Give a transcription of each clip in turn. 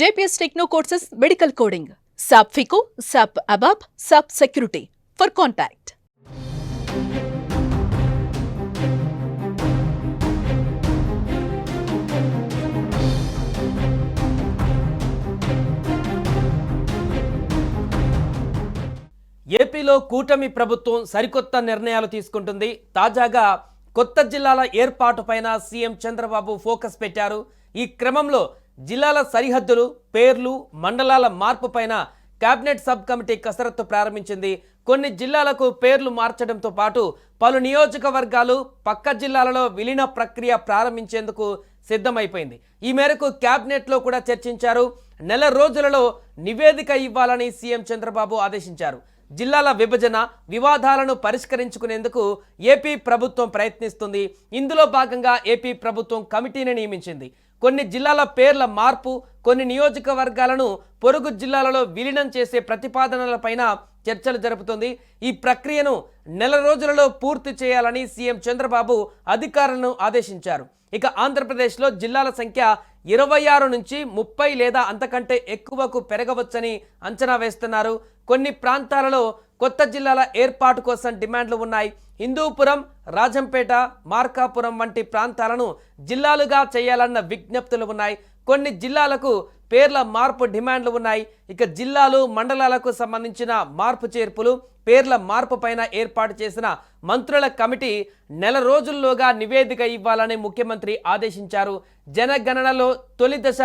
JPS techno courses medical coding SAP FICO, SAP ABAP SAP security for contact ఏపీలో కూటమి ప్రభుత్వం సరికొత్త నిర్ణయాలు తీసుకుంటుంది తాజాగా కొత్త జిల్లాల ఏర్పాటు పైన సీఎం చంద్రబాబు ఫోకస్ పెట్టారు ఈ క్రమంలో జిల్లాల సరిహద్దులు పేర్లు మండలాల మార్పు పైన కేబినెట్ సబ్ కమిటీ కసరత్తు ప్రారంభించింది. కొన్ని జిల్లాలకు పేర్లు మార్చడంతో పాటు పలు నియోజకవర్గాలు పక్క జిల్లాలలో విలీన ప్రక్రియ ప్రారంభించేందుకు సిద్ధమైపోయింది. ఈ మేరకు కేబినెట్లో కూడా చర్చించారు. నెల రోజులలో నివేదిక ఇవ్వాలని సీఎం చంద్రబాబు ఆదేశించారు. జిల్లాల విభజన వివాదాలను పరిష్కరించుకునేందుకు ఏపీ ప్రభుత్వం ప్రయత్నిస్తుంది. ఇందులో భాగంగా ఏపీ ప్రభుత్వం కమిటీని నియమించింది. కొన్ని జిల్లాల పేర్ల మార్పు కొన్ని నియోజకవర్గాలను పొరుగు జిల్లాలలో విలీనం చేసే ప్రతిపాదనలపైన చర్చలు జరుపుతుంది. ఈ ప్రక్రియను నెల రోజులలో పూర్తి చేయాలని సీఎం చంద్రబాబు అధికారులను ఆదేశించారు. ఇక ఆంధ్రప్రదేశ్లో జిల్లాల సంఖ్య ఇరవై ఆరు నుంచి ముప్పై లేదా అంతకంటే ఎక్కువకు పెరగవచ్చని అంచనా వేస్తున్నారు. కొన్ని ప్రాంతాలలో కొత్త జిల్లాల ఏర్పాటు కోసం డిమాండ్లు ఉన్నాయి. హిందూపురం రాజంపేట మార్కాపురం వంటి ప్రాంతాలను జిల్లాలుగా చేయాలన్న విజ్ఞప్తులు ఉన్నాయి. కొన్ని జిల్లాలకు పేర్ల మార్పు డిమాండ్లు ఉన్నాయి. ఇక జిల్లాలు మండలాలకు సంబంధించిన మార్పు చేర్పులు పేర్ల మార్పు పైన ఏర్పాటు చేసిన మంత్రుల కమిటీ నెల రోజుల్లోగా నివేదిక ఇవ్వాలని ముఖ్యమంత్రి ఆదేశించారు. జనగణనలో తొలి దశ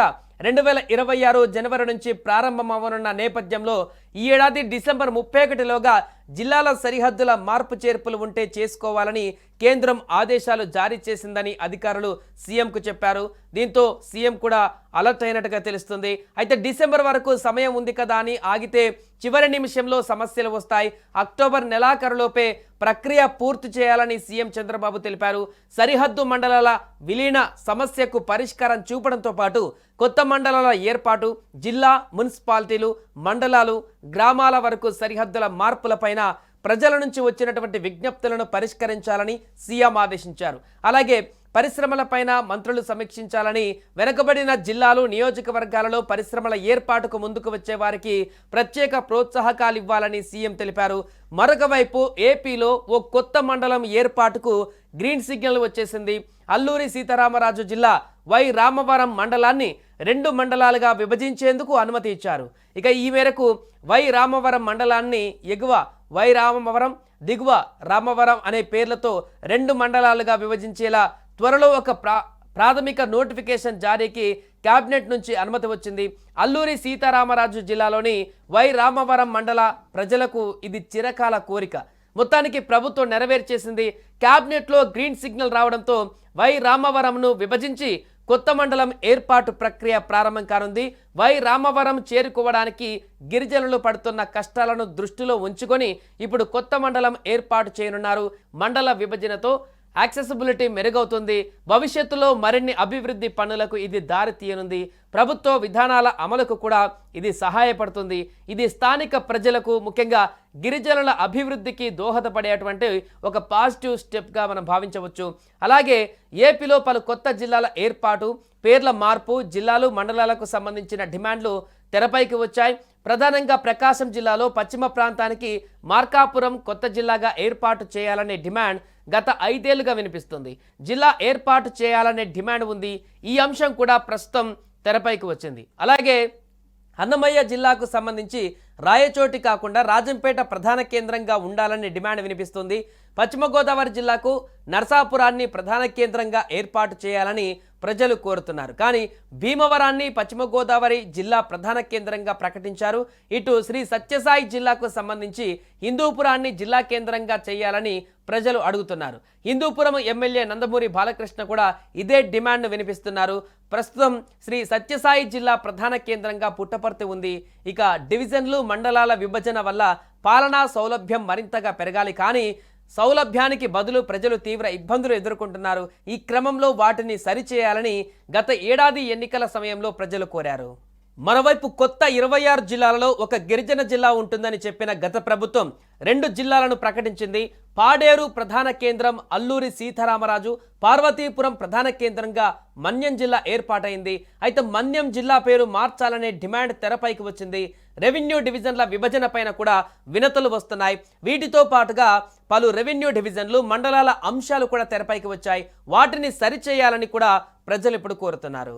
రెండు వేల ఇరవై ఆరు జనవరి నుంచి ప్రారంభమవనున్న నేపథ్యంలో ఈ ఏడాది డిసెంబర్ ముప్పై ఒకటిలోగా జిల్లాల సరిహద్దుల మార్పు చేర్పులు ఉంటే చేసుకోవాలని కేంద్రం ఆదేశాలు జారీ చేసిందని అధికారులు సీఎంకు చెప్పారు. దీంతో సీఎం కూడా అలర్ట్ అయినట్టుగా తెలుస్తుంది. అయితే డిసెంబర్ వరకు సమయం ఉంది కదా అని ఆగితే చివరి నిమిషంలో సమస్యలు వస్తాయి. అక్టోబర్ నెలాఖరులోపే ప్రక్రియ పూర్తి చేయాలని సీఎం చంద్రబాబు తెలిపారు. సరిహద్దు మండలాల విలీన సమస్యకు పరిష్కారం చూపడంతో పాటు కొత్త మండలాల ఏర్పాటు జిల్లా మున్సిపాలిటీలు మండలాలు గ్రామాల వరకు సరిహద్దుల మార్పులపైన ప్రజల నుంచి వచ్చినటువంటి విజ్ఞప్తులను పరిష్కరించాలని సీఎం ఆదేశించారు. అలాగే పరిశ్రమలపైన మంత్రులు సమీక్షించాలని వెనుకబడిన జిల్లాలు నియోజకవర్గాలలో పరిశ్రమల ఏర్పాటుకు ముందుకు వచ్చే వారికి ప్రత్యేక ప్రోత్సాహకాలు ఇవ్వాలని సీఎం తెలిపారు. మరొక వైపు ఏపీలో ఓ కొత్త మండలం ఏర్పాటుకు గ్రీన్ సిగ్నల్ వచ్చేసింది. అల్లూరి సీతారామరాజు జిల్లా వై రామవరం మండలాన్ని రెండు మండలాలుగా విభజించేందుకు అనుమతి ఇచ్చారు. ఇక ఈ మేరకు వై రామవరం మండలాన్ని ఎగువ వై రామవరం దిగువ రామవరం అనే పేర్లతో రెండు మండలాలుగా విభజించేలా త్వరలో ఒక ప్రా ప్రాథమిక నోటిఫికేషన్ జారీకి కేబినెట్ నుంచి అనుమతి వచ్చింది. అల్లూరి సీతారామరాజు జిల్లాలోని వై రామవరం మండల ప్రజలకు ఇది చిరకాల కోరిక. మొత్తానికి ప్రభుత్వం నెరవేర్చేసింది. క్యాబినెట్లో గ్రీన్ సిగ్నల్ రావడంతో వై రామవరంను విభజించి కొత్త మండలం ఏర్పాటు ప్రక్రియ ప్రారంభం కానుంది. వై రామవరం చేరుకోవడానికి గిరిజనులు పడుతున్న కష్టాలను దృష్టిలో ఉంచుకొని ఇప్పుడు కొత్త మండలం ఏర్పాటు చేయనున్నారు. మండల విభజనతో యాక్సెసిబిలిటీ మెరుగవుతుంది. భవిష్యత్తులో మరిన్ని అభివృద్ధి పనులకు ఇది దారి తీయనుంది. ప్రభుత్వ విధానాల అమలుకు కూడా ఇది సహాయపడుతుంది. ఇది స్థానిక ప్రజలకు ముఖ్యంగా గిరిజనుల అభివృద్ధికి దోహదపడేటువంటి ఒక పాజిటివ్ స్టెప్గా మనం భావించవచ్చు. అలాగే ఏపీలో పలు కొత్త జిల్లాల ఏర్పాటు పేర్ల మార్పు జిల్లాలు మండలాలకు సంబంధించిన డిమాండ్లు తెరపైకి వచ్చాయి. ప్రధానంగా ప్రకాశం జిల్లాలో పశ్చిమ ప్రాంతానికి మార్కాపురం కొత్త జిల్లాగా ఏర్పాటు చేయాలనే డిమాండ్ గత ఐదేళ్ళుగా వినిపిస్తుంది. జిల్లా ఏర్పాటు చేయాలనే డిమాండ్ ఉంది. ఈ అంశం కూడా ప్రస్తుతం తెరపైకి వచ్చింది. అలాగే అన్నమయ్య జిల్లాకు సంబంధించి రాయచోటి కాకుండా రాజంపేట ప్రధాన కేంద్రంగా ఉండాలని డిమాండ్ వినిపిస్తుంది. పశ్చిమ గోదావరి జిల్లాకు నర్సాపురాన్ని ప్రధాన కేంద్రంగా ఏర్పాటు చేయాలని ప్రజలు కోరుతున్నారు. కానీ భీమవరాన్ని పశ్చిమ గోదావరి జిల్లా ప్రధాన కేంద్రంగా ప్రకటించారు. ఇటు శ్రీ సత్యసాయి జిల్లాకు సంబంధించి హిందూపురాన్ని జిల్లా కేంద్రంగా చేయాలని ప్రజలు అడుగుతున్నారు. హిందూపురం ఎమ్మెల్యే నందమూరి బాలకృష్ణ కూడా ఇదే డిమాండ్ వినిపిస్తున్నారు. ప్రస్తుతం శ్రీ సత్యసాయి జిల్లా ప్రధాన కేంద్రంగా పుట్టపర్తి ఉంది. ఇక డివిజన్లు మండలాల విభజన వల్ల పాలనా సౌలభ్యం మరింతగా పెరగాలి. కానీ సౌలభ్యానికి బదులు ప్రజలు తీవ్ర ఇబ్బందులు ఎదుర్కొంటున్నారు. ఈ క్రమంలో వాటిని సరిచేయాలని గత ఏడాది ఎన్నికల సమయంలో ప్రజలు కోరారు. మరోవైపు కొత్త ఇరవై ఆరు జిల్లాలలో ఒక గిరిజన జిల్లా ఉంటుందని చెప్పిన గత ప్రభుత్వం రెండు జిల్లాలను ప్రకటించింది. పాడేరు ప్రధాన కేంద్రం అల్లూరి సీతారామరాజు పార్వతీపురం ప్రధాన కేంద్రంగా మన్యం జిల్లా ఏర్పాటైంది. అయితే మన్యం జిల్లా పేరు మార్చాలనే డిమాండ్ తెరపైకి వచ్చింది. రెవెన్యూ డివిజన్ల విభజన పైన కూడా వినతులు వస్తున్నాయి. వీటితో పాటుగా పలు రెవెన్యూ డివిజన్లు మండలాల అంశాలు కూడా తెరపైకి వచ్చాయి. వాటిని సరిచేయాలని కూడా ప్రజలు ఇప్పుడు కోరుతున్నారు.